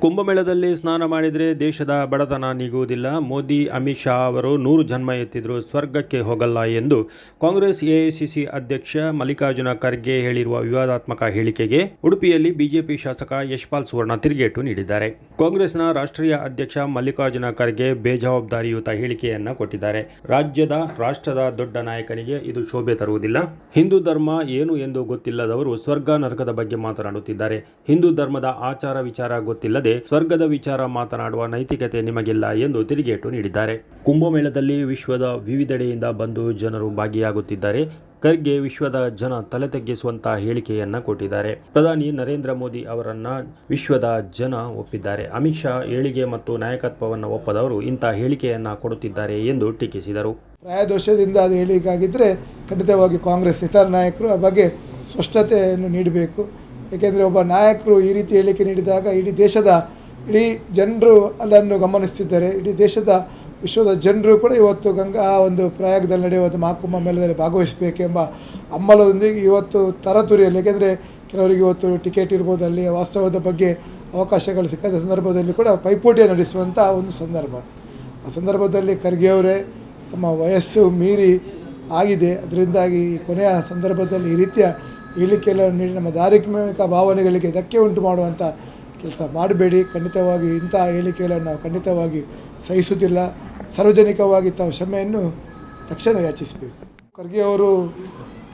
ಕುಂಭಮೇಳದಲ್ಲಿ ಸ್ನಾನ ಮಾಡಿದರೆ ದೇಶದ ಬಡತನ ನೀಗುವುದಿಲ್ಲ. ಮೋದಿ, ಅಮಿತ್ ಶಾ ಅವರು ನೂರು ಜನ್ಮ ಎತ್ತಿದ್ರು, ಸ್ವರ್ಗಕ್ಕೆ ಹೋಗಲ್ಲ ಎಂದು ಕಾಂಗ್ರೆಸ್ ಎಐಸಿಸಿ ಅಧ್ಯಕ್ಷ ಮಲ್ಲಿಕಾರ್ಜುನ ಖರ್ಗೆ ಹೇಳಿರುವ ವಿವಾದಾತ್ಮಕ ಹೇಳಿಕೆಗೆ ಉಡುಪಿಯಲ್ಲಿ ಬಿಜೆಪಿ ಶಾಸಕ ಯಶ್ಪಾಲ್ ಸುವರ್ಣ ತಿರುಗೇಟು ನೀಡಿದ್ದಾರೆ. ಕಾಂಗ್ರೆಸ್ನ ರಾಷ್ಟ್ರೀಯ ಅಧ್ಯಕ್ಷ ಮಲ್ಲಿಕಾರ್ಜುನ ಖರ್ಗೆ ಬೇಜವಾಬ್ದಾರಿಯುತ ಹೇಳಿಕೆಯನ್ನ ಕೊಟ್ಟಿದ್ದಾರೆ. ರಾಜ್ಯದ, ರಾಷ್ಟ್ರದ ದೊಡ್ಡ ನಾಯಕನಿಗೆ ಇದು ಶೋಭೆ ತರುವುದಿಲ್ಲ. ಹಿಂದೂ ಧರ್ಮ ಏನು ಎಂದು ಗೊತ್ತಿಲ್ಲದವರು ಸ್ವರ್ಗ ನರಕದ ಬಗ್ಗೆ ಮಾತನಾಡುತ್ತಿದ್ದಾರೆ. ಹಿಂದೂ ಧರ್ಮದ ಆಚಾರ ವಿಚಾರ ಗೊತ್ತಿಲ್ಲದೆ ಸ್ವರ್ಗದ ವಿಚಾರ ಮಾತನಾಡುವ ನೈತಿಕತೆ ನಿಮಗಿಲ್ಲ ಎಂದು ತಿರುಗೇಟು ನೀಡಿದ್ದಾರೆ. ಕುಂಭಮೇಳದಲ್ಲಿ ವಿಶ್ವದ ವಿವಿಧೆಡೆಯಿಂದ ಬಂದು ಜನರು ಭಾಗಿಯಾಗುತ್ತಿದ್ದಾರೆ. ಖರ್ಗೆ ವಿಶ್ವದ ಜನ ತಲೆ ತಗ್ಗಿಸುವಂತಹ ಹೇಳಿಕೆಯನ್ನ ಕೊಟ್ಟಿದ್ದಾರೆ. ಪ್ರಧಾನಿ ನರೇಂದ್ರ ಮೋದಿ ಅವರನ್ನ ವಿಶ್ವದ ಜನ ಒಪ್ಪಿದ್ದಾರೆ. ಅಮಿತ್ ಶಾ ಏಳಿಗೆ ಮತ್ತು ನಾಯಕತ್ವವನ್ನು ಒಪ್ಪದವರು ಇಂತಹ ಹೇಳಿಕೆಯನ್ನ ಕೊಡುತ್ತಿದ್ದಾರೆ ಎಂದು ಟೀಕಿಸಿದರು. ಪ್ರಾಯದೋಷದಿಂದ ಅದು ಹೇಳಿಕಾಗಿದ್ದರೆ ಖಂಡಿತವಾಗಿ ಕಾಂಗ್ರೆಸ್ ಇತರ ನಾಯಕರು ಆ ಬಗ್ಗೆ ಸ್ಪಷ್ಟತೆಯನ್ನು ನೀಡಬೇಕು. ಏಕೆಂದರೆ ಒಬ್ಬ ನಾಯಕರು ಈ ರೀತಿ ಹೇಳಿಕೆ ನೀಡಿದಾಗ ಇಡೀ ದೇಶದ ಇಡೀ ಜನರು ಅದನ್ನು ಗಮನಿಸ್ತಿದ್ದಾರೆ ಇಡೀ ದೇಶದ ವಿಶ್ವದ ಜನರು ಕೂಡ ಇವತ್ತು ಗಂಗಾ ಒಂದು ಪ್ರಯಾಗದಲ್ಲಿ ನಡೆಯುವ ಮಹಾಕುಂಭ ಮೇಳದಲ್ಲಿ ಭಾಗವಹಿಸಬೇಕೆಂಬ ಹಮ್ಮಲದೊಂದಿಗೆ ಇವತ್ತು ತರತುರಿಯಲ್ಲಿ ಏಕೆಂದರೆ ಕೆಲವರಿಗೆ ಇವತ್ತು ಟಿಕೆಟ್ ಇರ್ಬೋದು, ಅಲ್ಲಿ ವಾಸ್ತವದ ಬಗ್ಗೆ ಅವಕಾಶಗಳು ಸಿಕ್ಕದ ಸಂದರ್ಭದಲ್ಲಿ ಕೂಡ ಪೈಪೋಟಿ ನಡೆಸುವಂಥ ಒಂದು ಸಂದರ್ಭ. ಆ ಸಂದರ್ಭದಲ್ಲಿ ಖರ್ಗೆ ಅವರೇ ತಮ್ಮ ವಯಸ್ಸು ಮೀರಿ ಆಗಿದೆ. ಅದರಿಂದಾಗಿ ಕೊನೆಯ ಸಂದರ್ಭದಲ್ಲಿ ಈ ರೀತಿಯ ಹೇಳಿಕೆಗಳನ್ನು ನೀಡಿ ನಮ್ಮ ಧಾರ್ಮಿಕ ಭಾವನೆಗಳಿಗೆ ಧಕ್ಕೆ ಉಂಟು ಮಾಡುವಂಥ ಕೆಲಸ ಮಾಡಬೇಡಿ. ಖಂಡಿತವಾಗಿ ಇಂಥ ಹೇಳಿಕೆಗಳನ್ನು ನಾವು ಖಂಡಿತವಾಗಿ ಸಹಿಸುವುದಿಲ್ಲ. ಸಾರ್ವಜನಿಕವಾಗಿ ತಾವು ಕ್ಷಮೆಯನ್ನು ತಕ್ಷಣ ಯಾಚಿಸಬೇಕು. ಖರ್ಗೆ ಅವರು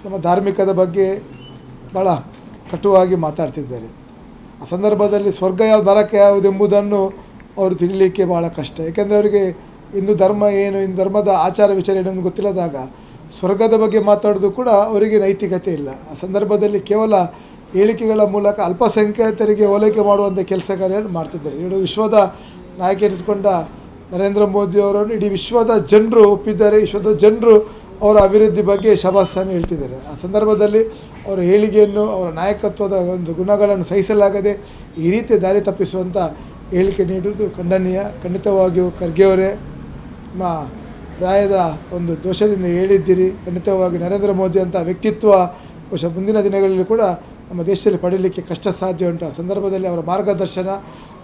ನಮ್ಮ ಧಾರ್ಮಿಕದ ಬಗ್ಗೆ ಭಾಳ ಕಟುವಾಗಿ ಮಾತಾಡ್ತಿದ್ದಾರೆ. ಆ ಸಂದರ್ಭದಲ್ಲಿ ಸ್ವರ್ಗ ಯಾವ ನರಕ ಯಾವುದೆಂಬುದನ್ನು ಅವರು ತಿಳಿಯಲಿಕ್ಕೆ ಭಾಳ ಕಷ್ಟ. ಏಕೆಂದರೆ ಅವರಿಗೆ ಹಿಂದೂ ಧರ್ಮ ಏನು, ಹಿಂದೂ ಧರ್ಮದ ಆಚಾರ ವಿಚಾರ ಏನು ಗೊತ್ತಿಲ್ಲದಾಗ ಸ್ವರ್ಗದ ಬಗ್ಗೆ ಮಾತಾಡೋದು ಕೂಡ ಅವರಿಗೆ ನೈತಿಕತೆ ಇಲ್ಲ. ಆ ಸಂದರ್ಭದಲ್ಲಿ ಕೇವಲ ಹೇಳಿಕೆಗಳ ಮೂಲಕ ಅಲ್ಪಸಂಖ್ಯಾತರಿಗೆ ಹೋಲಿಕೆ ಮಾಡುವಂಥ ಕೆಲಸ ಕಾರ್ಯವನ್ನು ಮಾಡ್ತಿದ್ದಾರೆ. ಇಡೀ ವಿಶ್ವದ ನಾಯಕ ಎನಿಸಿಕೊಂಡ ನರೇಂದ್ರ ಮೋದಿ ಅವರನ್ನು ಇಡೀ ವಿಶ್ವದ ಜನರು ಒಪ್ಪಿದ್ದಾರೆ. ವಿಶ್ವದ ಜನರು ಅವರ ಅಭಿವೃದ್ಧಿ ಬಗ್ಗೆ ಶಬಾಸ್ತಾನ ಹೇಳ್ತಿದ್ದಾರೆ. ಆ ಸಂದರ್ಭದಲ್ಲಿ ಅವರ ಹೇಳಿಕೆಯನ್ನು, ಅವರ ನಾಯಕತ್ವದ ಒಂದು ಗುಣಗಳನ್ನು ಸಹಿಸಲಾಗದೆ ಈ ರೀತಿ ದಾರಿ ತಪ್ಪಿಸುವಂಥ ಹೇಳಿಕೆ ನೀಡುವುದು ಖಂಡನೀಯ. ಖಂಡಿತವಾಗಿಯೂ ಖರ್ಗೆಯವರೇ ನಿಮ್ಮ ಪ್ರಾಯದ ಒಂದು ದೋಷದಿಂದ ಹೇಳಿದ್ದೀರಿ. ಖಂಡಿತವಾಗಿ ನರೇಂದ್ರ ಮೋದಿ ಅಂತ ವ್ಯಕ್ತಿತ್ವ ಬಹುಶಃ ಮುಂದಿನ ದಿನಗಳಲ್ಲಿ ಕೂಡ ನಮ್ಮ ದೇಶದಲ್ಲಿ ಪಡೀಲಿಕ್ಕೆ ಕಷ್ಟ ಸಾಧ್ಯ ಉಂಟು. ಆ ಸಂದರ್ಭದಲ್ಲಿ ಅವರ ಮಾರ್ಗದರ್ಶನ,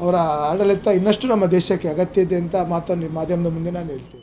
ಅವರ ಆಡಳಿತ ಇನ್ನಷ್ಟು ನಮ್ಮ ದೇಶಕ್ಕೆ ಅಗತ್ಯ ಇದೆ ಅಂತ ಮಾತನ್ನು ಮಾಧ್ಯಮದ ಮುಂದೆ ನಾನು ಹೇಳ್ತೀನಿ.